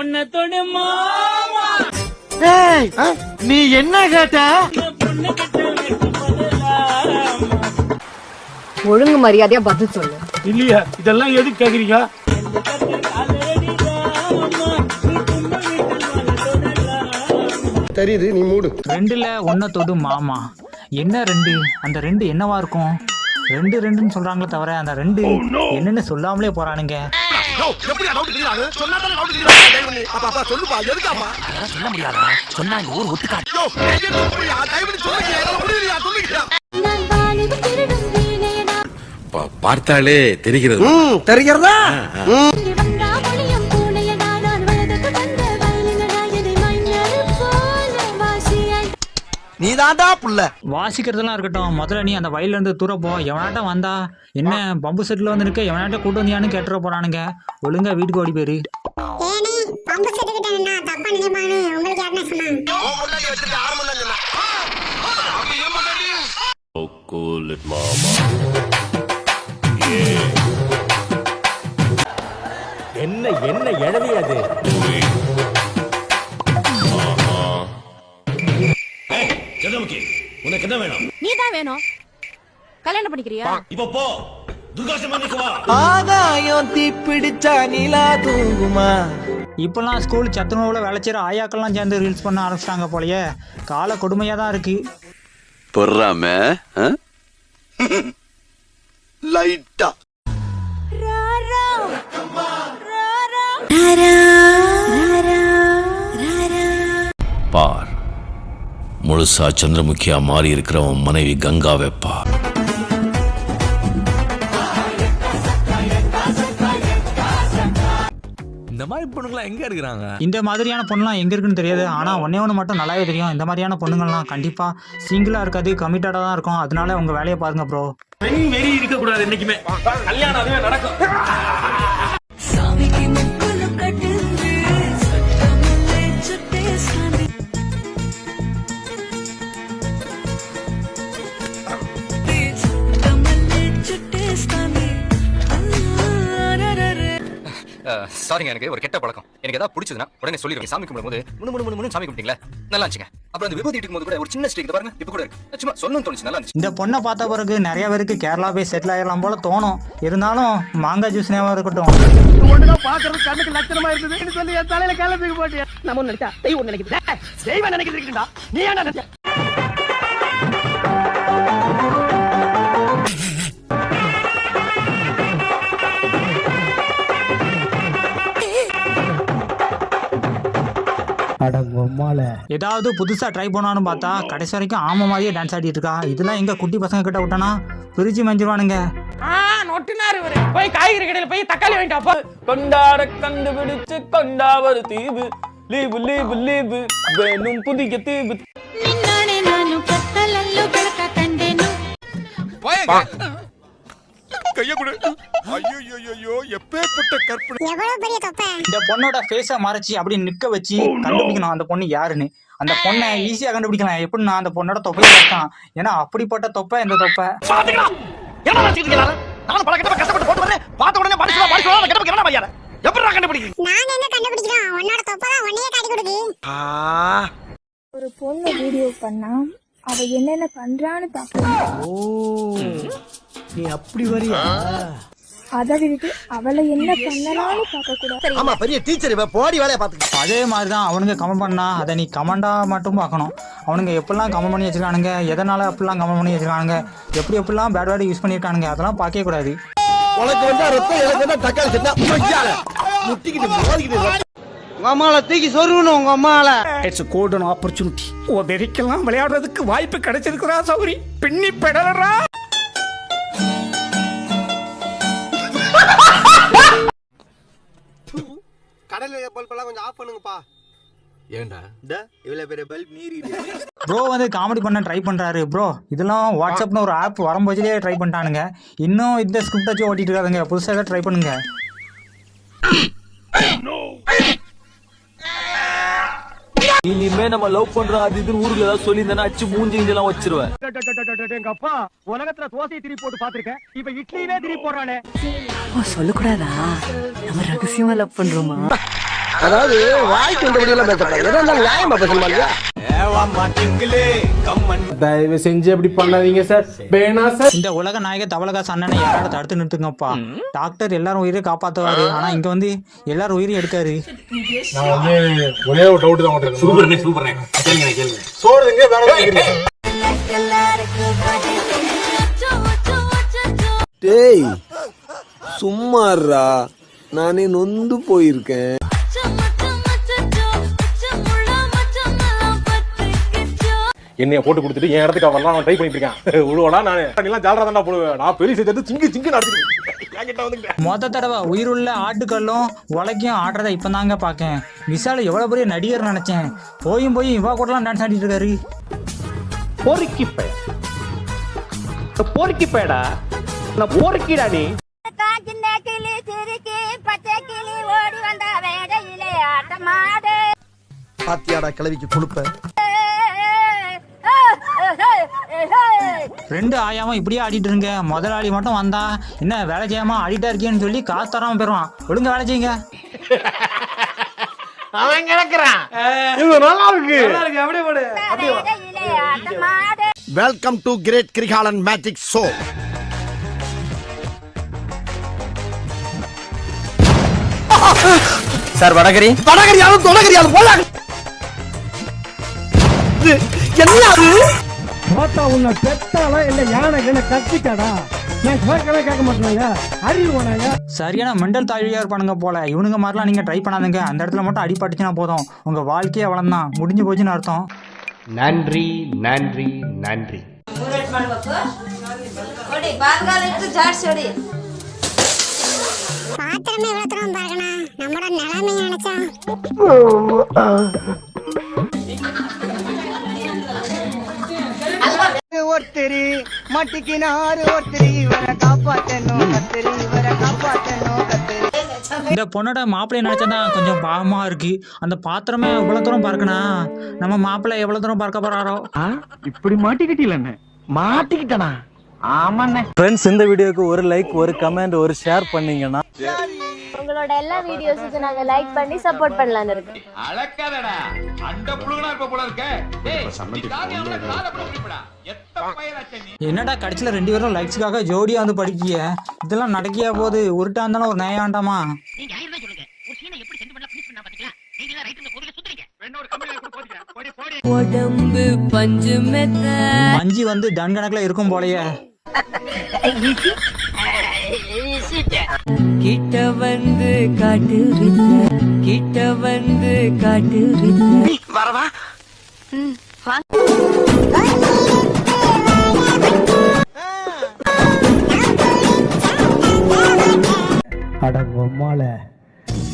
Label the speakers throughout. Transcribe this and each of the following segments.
Speaker 1: பொண்ண தொடு மாமா.
Speaker 2: ஏய் நீ என்ன கேட்ட?
Speaker 3: ஒழுங்கு மரியாதையா பதில் சொல்லு.
Speaker 4: இல்லையா இதெல்லாம் எதுக்கு கேக்குறீங்க?
Speaker 5: தெரியுது நீ மூடு.
Speaker 6: ரெண்டுல ஒன்ன தொடு மாமா. என்ன ரெண்டு? அந்த ரெண்டு என்னவா இருக்கும்? ரெண்டு ரெண்டுன்னு சொல்றாங்களே தவிர அந்த ரெண்டு என்னன்னு சொல்லாமலே போறானுங்க.
Speaker 7: நான் வாலிப திருடும் வீணையனா
Speaker 8: பார்த்தாலே தெரிகிறது.
Speaker 5: தெரிகிறதா?
Speaker 2: தாண்டா புள்ள.
Speaker 6: வாசிக்கிறதெல்லாம் இருக்கட்டும். முதல்ல நீ அந்த வயல்ல இருந்து தூர போ. எவனாட்டம் வந்தா? என்ன பம்பு செட்ல வந்து இருக்க எவனாட்ட கூட்டு வந்தியான்னு கேட்டுற போறானுங்க. ஒழுங்கா வீட்டுக்கு ஓடி போயிரு.
Speaker 7: ஏனே பம்பு செட்டுக்கிட்டேன்னா தப்பா நினைப்பானு. உங்களுக்கு யாருன்னா
Speaker 8: உனக்கு என்ன வேணும்?
Speaker 3: நீ தான் வேணும். கல்யாணம் பண்ணிக்கிறியா?
Speaker 8: இப்ப போ. துர்காசம் வா.
Speaker 2: ஆகாயம் தீப்பிடிச்சா நிலா தூங்குமா?
Speaker 6: இப்பெல்லாம் ஸ்கூல் சத்துணவுல வேலைச்சேர ஆயாக்கள்லாம் சேர்ந்து ரீல்ஸ் பண்ண ஆரம்பிச்சிட்டாங்க போலயே. கால கொடுமையா தான் இருக்கு.
Speaker 8: பொறாம
Speaker 5: லைட்டா
Speaker 8: பார். முழுசா சந்திரமுகியா மாறி இருக்கிறவன் மனைவி கங்காவை பார்
Speaker 9: இந்த மாதிரி பொண்ணுங்களாம் எங்க இருக்கிறாங்க?
Speaker 6: இந்த மாதிரியான பொண்ணுலாம் எங்க இருக்குன்னு தெரியாது. ஆனா ஒன்னே ஒன்று மட்டும் நல்லாவே தெரியும். இந்த மாதிரியான பொண்ணுங்கள்லாம் கண்டிப்பா சிங்கிளா இருக்காது கமிட்டடா தான் இருக்கும். அதனால உங்க வேலையை பாருங்க ப்ரோ
Speaker 4: பெண் வெறி இருக்க கூடாது என்னைக்குமே. கல்யாணம் அதுவே நடக்கும்.
Speaker 10: சாரிங்க எனக்கு ஒரு கெட்ட பழக்கம். எனக்கு ஏதாவது பிடிச்சதுன்னா உடனே சொல்லிடுவேன். சாமி கும்பிடும்போது முன்னு முன்னு முன்னு முன்னு சாமி கும்பிட்டீங்களா? நல்லா இருந்துச்சுங்க. அப்புறம் அந்த விபூதி இட்டுக்கும் போது கூட ஒரு சின்ன ஸ்டிக் பாருங்க இப்ப கூட இருக்கு. சும்மா சொல்லணும்னு தோணுச்சு நல்லா இருந்துச்சு.
Speaker 6: இந்த பொண்ணை பார்த்த பிறகு நிறைய பேருக்கு கேரளா போய் செட்டில் ஆயிடலாம் போல தோணும். இருந்தாலும் மாங்காய் ஜூஸ் ஞாபகம் இருக்கட்டும்.
Speaker 4: ஒண்ணுதான் பாக்குறது கண்ணுக்கு லட்சணமா இருந்தது. சொல்லி என் தலையில காலத்துக்கு போட்டு நம்ம நினைச்சா தெய்வம் நினைக்குது தெய்வம் நினைக்கிறீங்கடா நீ என்ன நினைச்ச
Speaker 6: ஏதாவது புதுசா ட்ரை பண்ணான்னு பார்த்தா கடைசி வரைக்கும் ஆமை மாதிரியே டான்ஸ் ஆடிட்டு இருக்கா? இதெல்லாம் எங்க குட்டி பசங்க கிட்ட விட்டானா? பிரிச்சு மஞ்சிருவானுங்க.
Speaker 1: போய் காய்கறி கடையில போய் தக்காளி வாங்கிட்டு கொண்டாட கண்டுபிடிச்சு கொண்டாவது தீவு. Leave leave leave. வேணும் புதிய தீவு.
Speaker 7: கைய கொடு. ஐயோ ஐயோ எப்பேற்பட்ட கற்பனை. எவ்வளவு பெரிய தப்ப?
Speaker 6: இந்த பொண்ணோட ஃபேஸ மறைச்சி அப்படி நிக்க வச்சு oh, கண்டுபிடிக்கணும் அந்த பொண்ணு யாருன்னு. அந்த பொண்ணை ஈஸியா கண்டுபிடிக்கலாம். எப்படின்னா அந்த பொண்ணோட தொப்பையை பார்த்தான். ஏன்னா அப்படிப்பட்ட தொப்பை இந்த தொப்பை.
Speaker 4: நான் பல கட்டமா கஷ்டப்பட்டு போட்டு வரேன் பார்த்த உடனே பாடி சொல்லா அந்த கட்டமா என்ன பையாரே எப்படி கண்டுபிடிக்கிறீங்க
Speaker 7: நான் என்ன கண்டுபிடிக்கிறோம்? உன்னோட தொப்பை தான் உன்னையே காட்டி கொடுக்கு
Speaker 11: ஒரு பொண்ணு வீடியோ பண்ணா அவ என்னென்ன பண்றான்னு பாப்போம்
Speaker 2: நீ அப்படி வரியா?
Speaker 11: அதை விட்டுட்டு அவளை என்ன பண்ணலாம்னு பார்க்க கூடாது
Speaker 2: ஆமா பெரிய டீச்சர் இவ போடி வேலைய பாத்துக்க
Speaker 6: அதே மாதிரி தான் அவனுங்க கமெண்ட் பண்ணா அதை நீ கமெண்டா மட்டும் பார்க்கணும். அவனுங்க எப்படிலாம் கமெண்ட் பண்ணி வச்சிருக்கானுங்க எதனால எப்படிலாம் கமெண்ட் பண்ணி வச்சிருக்கானுங்க எப்படி எப்படிலாம் பேட் வேர்டு யூஸ் பண்ணியிருக்கானுங்க அதெல்லாம் பார்க்கவே கூடாது.
Speaker 5: உனக்கு வந்தா ரத்தம் எனக்கு வந்தா தக்காளி மச்சால முட்டிக்கிட்டு மோதிக்கிட்டு
Speaker 2: உங்க அம்மால தூக்கி சொருகணும் உங்க அம்மால.
Speaker 4: இட்ஸ் கோல்டன் ஆப்பர்ச்சுனிட்டி உதறிக்கெல்லாம் விளையாடுறதுக்கு வாய்ப்பு கிடைச்சிருக்கிறா சௌரி. பின்னி பெடலரா
Speaker 5: கொஞ்சம் ஆஃப் பண்ணுங்கப்பா.
Speaker 8: ஏண்டா?
Speaker 5: இந்த இவ்வளவு பெரிய பல்ப் நீரி
Speaker 6: ப்ரோ வந்து காமெடி பண்ண ட்ரை பண்றாரு. ப்ரோ இதெல்லாம் வாட்ஸ்அப்னு ஒரு ஆப் வரும்போதே ட்ரை பண்ணிட்டானுங்க. இன்னும் இந்த ஸ்கிரிப்ட் வச்சு ஓட்டிட்டு இருக்காதுங்க. புதுசாக ஏதாவது ட்ரை பண்ணுங்க.
Speaker 9: இனிமே நம்ம லவ் பண்றோம் அது இதுன்னு ஊருக்கு ஏதாவது சொல்லியிருந்தேன்னா அச்சு மூஞ்சி இஞ்செல்லாம் வச்சிருவேன்.
Speaker 4: எங்க அப்பா உலகத்துல தோசையை திருப்பி போட்டு பாத்திருக்கேன் இப்ப இட்லியே திருப்பி போடுறானே.
Speaker 3: சொல்லக்கூடாதா? நம்ம ரகசியமா லவ் பண்றோமா?
Speaker 5: அதாவது வாய்க்கு வந்தபடி எல்லாம் பேசப்படாது. எதா இருந்தாலும் நியாயமா பேசணுமா இல்லையா?
Speaker 2: தயவு செஞ்சு அப்படி பண்ணாதீங்க சார். வேணா சார்.
Speaker 6: இந்த உலக நாயக தவளகாசு அண்ணனை யாராவது தடுத்து நிறுத்துங்கப்பா. டாக்டர் எல்லாரும் உயிரை காப்பாத்துவாரு. ஆனா இங்க வந்து எல்லாரும் உயிரையும் எடுக்காரு.
Speaker 2: நான் வந்து ஒரே ஒரு டவுட் தான் உங்களுக்கு
Speaker 8: சூப்பர்ண்ணே சூப்பர்ண்ணே. கேளுங்க கேளுங்க
Speaker 2: சோறுங்க வேற
Speaker 5: டேய் சும்மாறா நானே நொந்து போயிருக்கேன்.
Speaker 2: என்னைய போட்டு கொடுத்துட்டு என் இடத்துக்கு வரலாம் நான் ட்ரை பண்ணிட்டு இருக்கேன். உழுவனா நான்? எல்லாம் ஜாலரா தான்டா போடுவேன். நான் பெரிய சேர்த்து சிங்கு சிங்கு நடத்திட்டு என்கிட்ட வந்துட்டேன்
Speaker 6: மொத தடவை உயிருள்ள ஆட்டுக்கல்லும் உலக்கையும் ஆடுறத இப்பதாங்க பார்க்கேன். விஷால் எவ்வளவு பெரிய நடிகர் நினைச்சேன். போயும் போய் இவா கூடலாம் டான்ஸ் ஆடிட்டு இருக்காரு.
Speaker 4: பொறுக்கி பய பொறுக்கி பயடா நான் பொறுக்கிடா நீ.
Speaker 7: சின்ன கிளி சிரிக்கி பச்சை கிளி ஓடி வந்த வேடையிலே ஆட்டமாடு
Speaker 5: பாத்தியாடா கிளவிக்கு கொடுப்ப
Speaker 6: ரெண்டு ஆயாம இப்படியே ஆடிட்டு இருங்க. முதலாளி மட்டும் வந்தா என்ன வேலை செய்யாம ஆடிட்டா இருக்கேன்னு சொல்லி காசு தராம போயிருவான் ஒழுங்கா வேலை செய்யுங்க.
Speaker 2: அவன் கிடக்குறான். இது நல்லா இருக்கு.
Speaker 7: வேடையிலே ஆட்டமாடு
Speaker 5: welcome to great Kirikalan magic show
Speaker 4: sir vada curry?
Speaker 5: வடகரியாலும் தொடகரியாலும் போலாம் என்ன அது?
Speaker 4: பார்த்தா உன்னை பெத்தாலாம் இல்ல யானை என்ன கத்திட்டாடா? நான் கேட்கவே கேட்க மாட்டேனாங்க அறிவு போனாங்க
Speaker 6: சரியான மெண்டல் தாழ்வியா இருப்பானுங்க போல. இவனுங்க மாதிரிலாம் நீங்க ட்ரை பண்ணாதுங்க. அந்த இடத்துல மட்டும் அடிபட்டுச்சுன்னா போதும். உங்க வாழ்க்கையே அவ்வளவுதான் முடிஞ்சு போச்சுன்னு அர்த்தம்.
Speaker 4: நன்றி நன்றி நன்றி.
Speaker 7: பாத்திரமே இவ்வளவு தூரம் பார்க்கணும் நம்மளோட நிலைமை நினைச்சா.
Speaker 4: ஒருத்தரி மாட்டிக்கினாரு ஒருத்தரி இவரை காப்பாத்தணும் கத்திரி இவரை காப்பாத்தணும் கத்திரி.
Speaker 6: இந்த பொண்ணோட மாப்பிள்ளைய நினைச்சதான் கொஞ்சம் பாவமா இருக்கு. அந்த பாத்திரமே எவ்வளவு தூரம் பார்க்கணும் நம்ம மாப்பிள்ளை எவ்வளவு தூரம் பார்க்க போறாரோ?
Speaker 4: இப்படி மாட்டிக்கிட்டீங்களே மாட்டிக்கிட்டனா? ஆமாண்ணே.
Speaker 9: ஃப்ரெண்ட்ஸ் இந்த வீடியோக்கு ஒரு லைக் ஒரு கமெண்ட் ஒரு ஷேர் பண்ணீங்கன்னா
Speaker 7: உங்களோட எல்லா வீடியோஸுக்கு நாங்க லைக் பண்ணி சப்போர்ட் பண்ணலாம்னு இருக்கோம்
Speaker 1: அளக்காதடா அந்த புழுகனா இருப்ப போல இருக்க
Speaker 6: என்னடா கடைசியில ரெண்டு பேரும் லைக்ஸுக்காக ஜோடியா வந்து படிக்கிய இதெல்லாம் நடக்கியா போது உருட்டா இருந்தாலும் ஒரு நயம் வேண்டாமா
Speaker 7: உடம்பு பஞ்சு மெத்த
Speaker 6: மஞ்சி வந்து டன் கணக்குல இருக்கும் போலயே
Speaker 7: கிட்ட வந்து காட்டு கிட்ட வந்து காட்டு
Speaker 5: வரவா?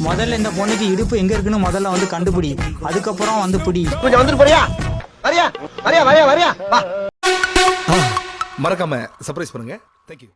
Speaker 6: முதல்ல இந்த பொண்ணுக்கு இடுப்பு எங்க இருக்குன்னு முதல்ல வந்து கண்டுபிடி. அதுக்கப்புறம் வந்து பிடி.
Speaker 5: கொஞ்சம் வந்துட்டு போறியா? வரியா? வரியா வரியா வரியா? வா.
Speaker 8: மறக்காம சர்ப்ரைஸ் பண்ணுங்க. தேங்க்யூ